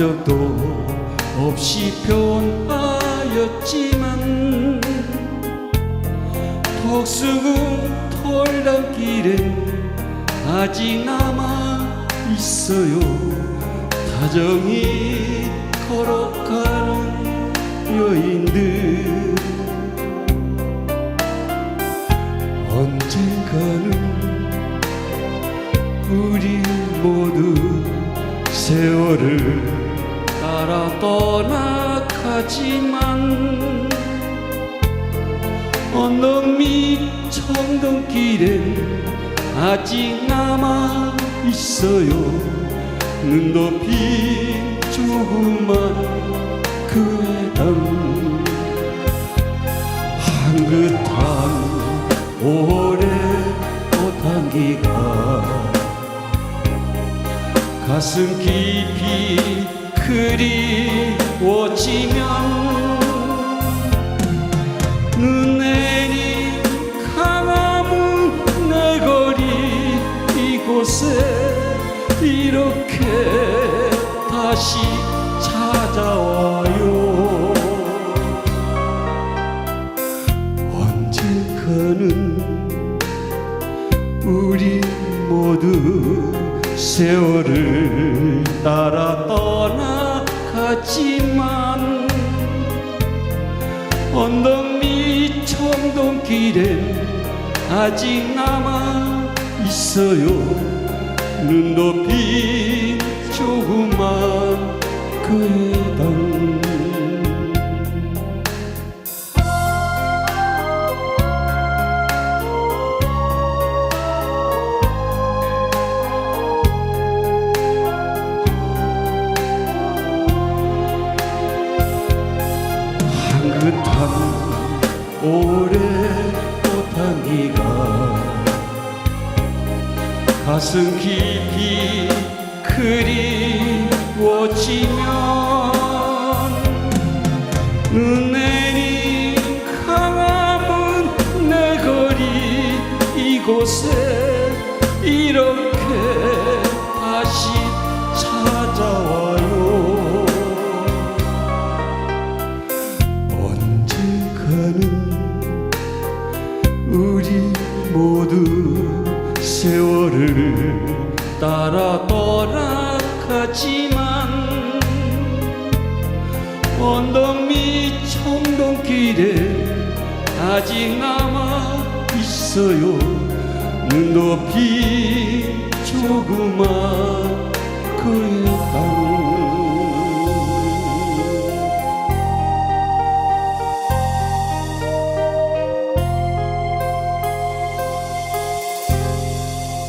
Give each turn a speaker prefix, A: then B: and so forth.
A: 적도 없이 변하였지만 덕수궁 돌담길엔 아직 남아 있어요. 다정히 걸어가는 여인들. 언젠가는 우리 모두 세월을 따라 떠나가지만 언덕 밑 청동길엔 아직 남아 있어요. 눈 높인 조그만 그 해당 한긋한 오래 꽃향기가 가슴 깊이 그리워지면 눈 내리 강화문 내 거리 이곳에 이렇게 다시 찾아와요. 언젠가는 우리 모두 세월을 따라 떠나갔지만 언덕 밑 청동길에 아직 남아 있어요. 눈 높인 조그만 그 향긋한 오래 꽃향기가 가슴 깊이 그리워지면 눈 내린 강화문 내 거리 이곳에 이렇게 우리 모두 세월을 따라 떠나가지만 언덕 밑 청동길에 아직 남아 있어요. 눈 높이 조그만 그땅